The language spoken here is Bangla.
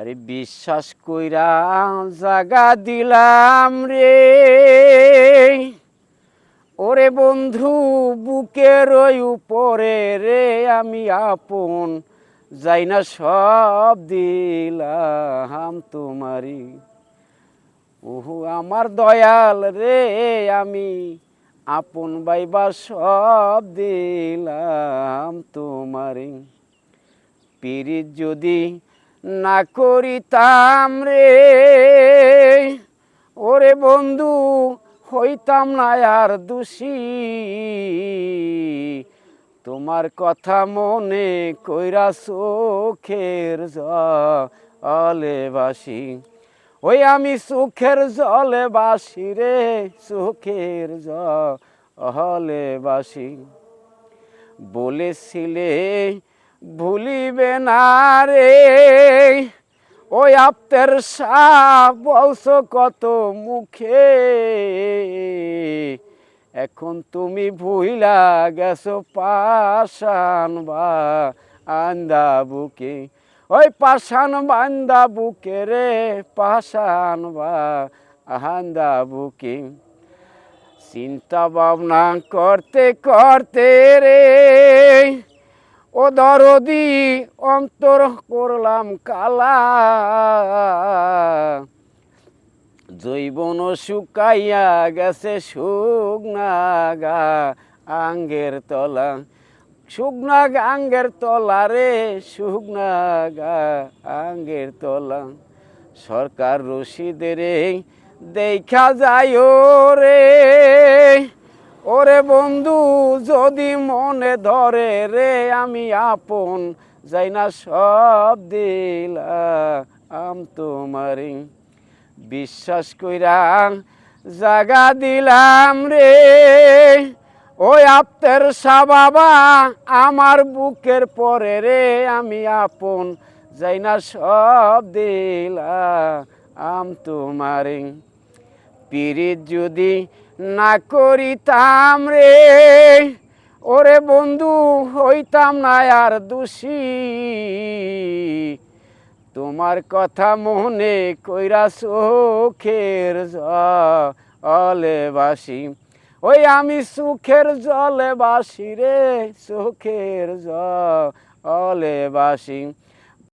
আরে বিশ্বাস কইরা জাগা দিলাম রে। ওরে বন্ধু, বুকের ওই উপরে রে আমি আপন, যাই না সব দিলাম তোমারি ওহু, আমার দয়াল রে, আমি আপন বাইবা সব দিলাম তোমারি পিরিত যদি না করিতাম রে। ওরে বন্ধু, হইতাম না আর দোষী। তোমার কথা মনে কইরা চোখের জলে বাসি। ওই আমি সুখের জলে বাসি রে সুখের জলে বাসি। বলেছিলে ভুলিবে না রে। ওই আপ্তের সাপ, বলছো কত মুখে। এখন তুমি ভুইলা গেছো পাশান বা আন্দা বুকে। ওই পাশান বান্দা বুকে রে পাশান বা আন্দা বুকে। চিন্তা ভাবনা করতে করতে রে ও দরদি, অন্তর করলাম কালা। জৈবন শুকাইয়া গেছে শুকনা গা আঙ্গের তলা। শুকনা আঙ্গের তলা রে, শুকনা গা আঙ্গের তলা। সরকার রশিদের দেখা যায় রে। ওরে বন্ধু, যদি মনে ধরে রে, আমি আপন যাই না সব দিলাম তোমারি। বিশ্বাস কইরা জাগা দিলাম রে। ওই আপ্তের বাবা আমার বুকের পরে রে, আমি আপন যাই না সব দিলাম তোমারি। পিরিত যদি না করিতাম রে। ওরে বন্ধু, হইতাম না আর দোষী। তোমার কথা মনে কইরা চোখের জলে বাসি। ওই আমি সুখের জলে বাসি রে সুখের জলে বাসি।